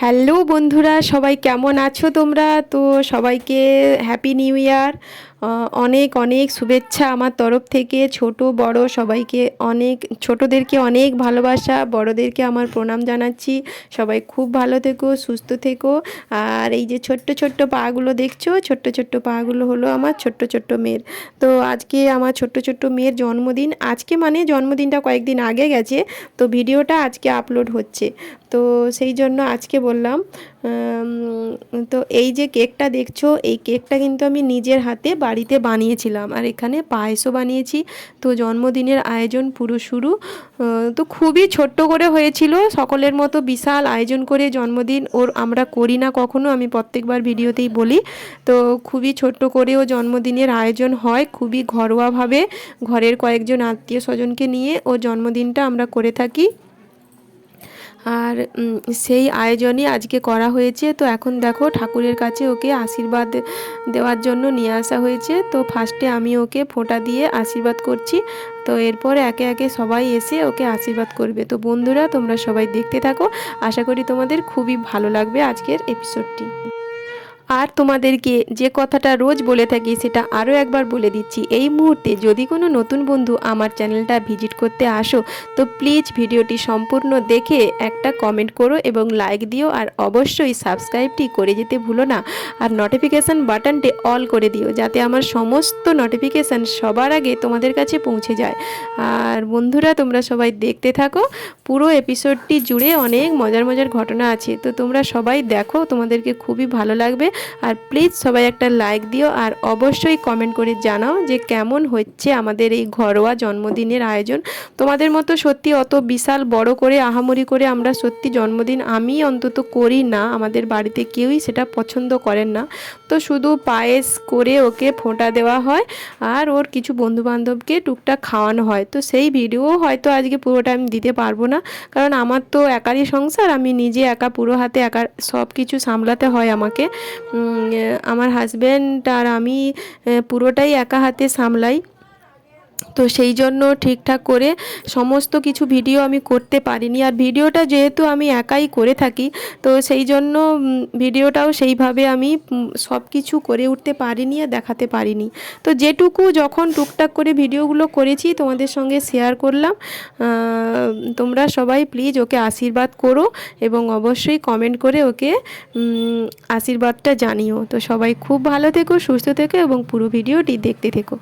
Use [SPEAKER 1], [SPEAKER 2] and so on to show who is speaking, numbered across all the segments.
[SPEAKER 1] Hello বন্ধুরা সবাই কেমন আছো তোমরা? তো সবাইকে হ্যাপি নিউ ইয়ার অনেক অনেক শুভেচ্ছা আমার তরফ থেকে। ছোট, বড় সবাইকে অনেক, ছোটদেরকে অনেক ভালোবাসা, বড়দেরকে আমার প্রণাম জানাচ্ছি। সবাই খুব ভালো থেকো, সুস্থ থেকো। আর এই যে ছোট্ট ছোট্ট পাগুলো দেখছ, ছোট্ট ছোট্ট পাগুলো হলো আমার ছোট্ট ছোট্ট মেয়ের। তো আজকে আমার ছোট্ট ছোট্ট মেয়ের জন্মদিন, আজকে মানে জন্মদিনটা কয়েকদিন আগে গেছে, তো ভিডিওটা আজকে আপলোড হচ্ছে। তো সেই জন্য আজকে বললাম তো এই যে কেকটা দেখছ, এই কেকটা কিন্তু আমি নিজের হাতে বাড়িতে বানিয়েছিলাম। আর এখানে পায়েসও বানিয়েছি। তো জন্মদিনের আয়োজন পুরো শুরু। তো খুবই ছোট্ট করে হয়েছিল। সকলের মতো বিশাল আয়োজন করে জন্মদিন ওর আমরা করি না কখনো, আমি প্রত্যেকবার ভিডিওতেই বলি। তো খুবই ছোট্ট করেও জন্মদিনের আয়োজন হয়, খুবই ঘরোয়াভাবে। ঘরের কয়েকজন আত্মীয় স্বজনকে নিয়ে ও জন্মদিনটা আমরা করে থাকি। আর সেই আয়োজনই আজকে করা হয়েছে। তো এখন দেখো ঠাকুরের কাছে ওকে আশীর্বাদ দেওয়ার জন্য নিয়ে আসা হয়েছে। তো ফার্স্টে আমি ওকে ফোঁটা দিয়ে আশীর্বাদ করছি। তো এরপর একে একে সবাই এসে ওকে আশীর্বাদ করবে। তো বন্ধুরা, তোমরা সবাই দেখতে থাকো। আশা করি তোমাদের খুবই ভালো লাগবে আজকের এপিসোডটি আর তোমাদেরকে যে কথাটা রোজ বলে থাকি সেটা আরও একবার বলে দিচ্ছি। এই মুহূর্তে যদি কোনো নতুন বন্ধু আমার চ্যানেলটা ভিজিট করতে আসো, তো প্লিজ ভিডিওটি সম্পূর্ণ দেখে একটা কমেন্ট করো এবং লাইক দিও আর অবশ্যই সাবস্ক্রাইবটি করে যেতে ভুলো না। আর নোটিফিকেশান বাটনটি অল করে দিও যাতে আমার সমস্ত নোটিফিকেশান সবার আগে তোমাদের কাছে পৌঁছে যায়। আর বন্ধুরা, তোমরা সবাই দেখতে থাকো। পুরো এপিসোডটি জুড়ে অনেক মজার মজার ঘটনা আছে। তো তোমরা সবাই দেখো, তোমাদেরকে খুবই ভালো লাগবে। আর প্লিজ সবাই একটা লাইক দিও আর অবশ্যই কমেন্ট করে জানাও যে কেমন হচ্ছে আমাদের এই ঘরোয়া জন্মদিনের আয়োজন। তোমাদের মতো সত্যি অত বিশাল বড় করে আহামরি করে আমরা সত্যি জন্মদিন আমি অন্তত করি না, আমাদের বাড়িতে কেউই সেটা পছন্দ করেন না। তো শুধু পায়েস করে ওকে ফোঁটা দেওয়া হয় আর ওর কিছু বন্ধুবান্ধবকে টুকটাক খাওয়ানো হয়। তো সেই ভিডিও হয়তো আজকে পুরোটা আমি দিতে পারব না, কারণ আমার তো একারই সংসার, আমি নিজে একা পুরো হাতে একা সব কিছু সামলাতে হয় আমাকে। আমার হাজব্যান্ড আর আমি পুরোটাই একা হাতে সামলাই। তো সেই জন্য ঠিকঠাক করে সমস্ত কিছু ভিডিও আমি করতে পারিনি। আর ভিডিওটা যেহেতু আমি একাই করে থাকি, তো সেই জন্য ভিডিওটাও সেইভাবে আমি সব কিছু করে উঠতে পারিনি আর দেখাতে পারিনি। তো যেটুকু যখন টুকটাক করে ভিডিওগুলো করেছি, তোমাদের সঙ্গে শেয়ার করলাম। তোমরা সবাই প্লিজ ওকে আশীর্বাদ করো এবং অবশ্যই কমেন্ট করে ওকে আশীর্বাদটা জানিও। তো সবাই খুব ভালো থেকো, সুস্থ থেকো এবং পুরো ভিডিওটি দেখতে থেকো।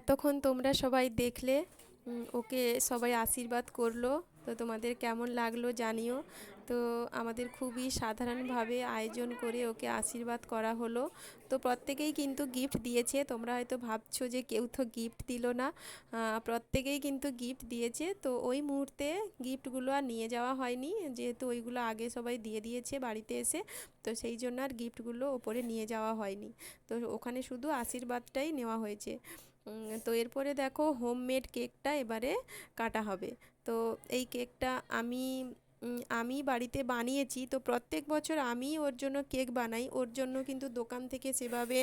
[SPEAKER 1] এতক্ষণ তোমরা সবাই দেখলে ওকে সবাই আশীর্বাদ করল। তো তোমাদের কেমন লাগল জানিও। তো আমাদের খুবই সাধারণভাবে আয়োজন করে ওকে আশীর্বাদ করা হলো। তো প্রত্যেকেই কিন্তু গিফট দিয়েছে। তোমরা হয়তো ভাবছ যে কেউ তো গিফট দিল না। প্রত্যেকেই কিন্তু গিফট দিয়েছে। তো ওই মুহূর্তে গিফটগুলো আর নিয়ে যাওয়া হয়নি। যেহেতু ওইগুলো আগে সবাই দিয়ে দিয়েছে বাড়িতে এসে। তো সেই জন্য আর গিফটগুলো ওপরে নিয়ে যাওয়া হয়নি। তো ওখানে শুধু আশীর্বাদটাই নেওয়া হয়েছে। তো এরপরে দেখো হোমমেড কেকটা এবারে কাটা হবে। তো এই কেকটা আমি আমি বাড়িতে বানিয়েছি, তো প্রত্যেক বছর আমি ওর জন্য কেক বানাই। ওর জন্য কিন্তু দোকান থেকে সেভাবে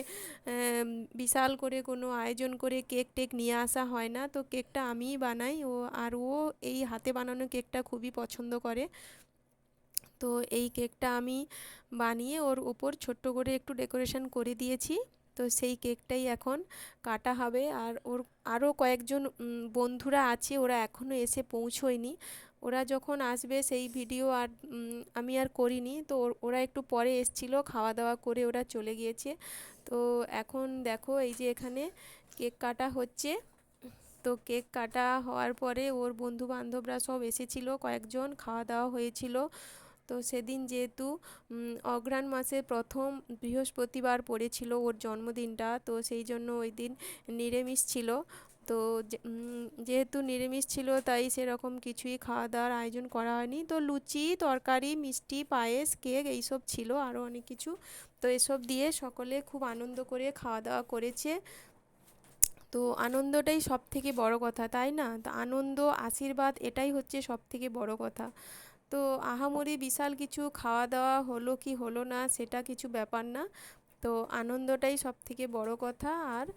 [SPEAKER 1] বিশাল করে কোনো আয়োজন করে কেক টেক নিয়ে আসা হয় না। তো কেকটা আমিই বানাই। ও, আর ও এই হাতে বানানো কেকটা খুবই পছন্দ করে। তো এই কেকটা আমি বানিয়ে ওর ওপর ছোট্ট করে একটু ডেকোরেশন করে দিয়েছি। তো সেই কেকটাই এখন কাটা হবে। আর ওর আরও কয়েকজন বন্ধুরা আছে, ওরা এখনও এসে পৌঁছোয়নি। ওরা যখন আসবে সেই ভিডিও আর আমি আর করিনি। তো ওর- একটু পরে এসছিল খাওয়া দাওয়া করে ওরা চলে গিয়েছে। তো এখন দেখো এই যে এখানে কেক কাটা হচ্ছে। তো কেক কাটা হওয়ার পরে ওর বন্ধু বান্ধবরা সব এসেছিল, কয়েকজন খাওয়া দাওয়া হয়েছিল। তো সেদিন যেহেতু অঘ্রাণ মাসের প্রথম বৃহস্পতিবার পড়েছিল ওর জন্মদিনটা, তো সেই জন্য ওই দিন নিরামিষ ছিল। তো যেহেতু নিরামিষ ছিল, তাই সেরকম কিছুই খাওয়া দাওয়ার আয়োজন করা হয়নি। তো লুচি, তরকারি, মিষ্টি, পায়েস, কেক এইসব ছিল আরও অনেক কিছু। তো এসব দিয়ে সকলে খুব আনন্দ করে খাওয়া দাওয়া করেছে। তো আনন্দটাই সব থেকে বড় কথা, তাই না? তো আনন্দ, আশীর্বাদ এটাই হচ্ছে সব থেকে বড় কথা। তো আহামরি বিশাল কিছু খাওয়া দাওয়া হলো কি হলো না সেটা কিছু ব্যাপার না। তো আনন্দটাই সব থেকে বড় কথা আর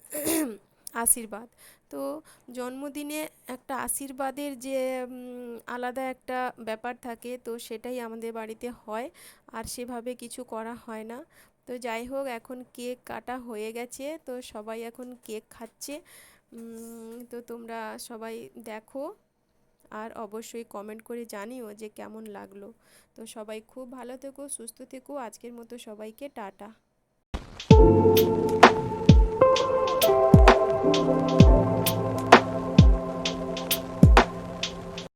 [SPEAKER 1] আশীর্বাদ। তো জন্মদিনে একটা আশীর্বাদের যে আলাদা একটা ব্যাপার থাকে তো সেটাই আমাদের বাড়িতে হয় আর সেভাবে কিছু করা হয় না। তো যাই হোক, এখন কেক কাটা হয়ে গেছে তো সবাই এখন কেক খাচ্ছে। তো তোমরা সবাই দেখো। আর অবশ্যই কমেন্ট করে জানিও যে কেমন লাগল। তো সবাই খুব ভালো থেকো, সুস্থ থেকো, আজকের মতো সবাইকে টাটা।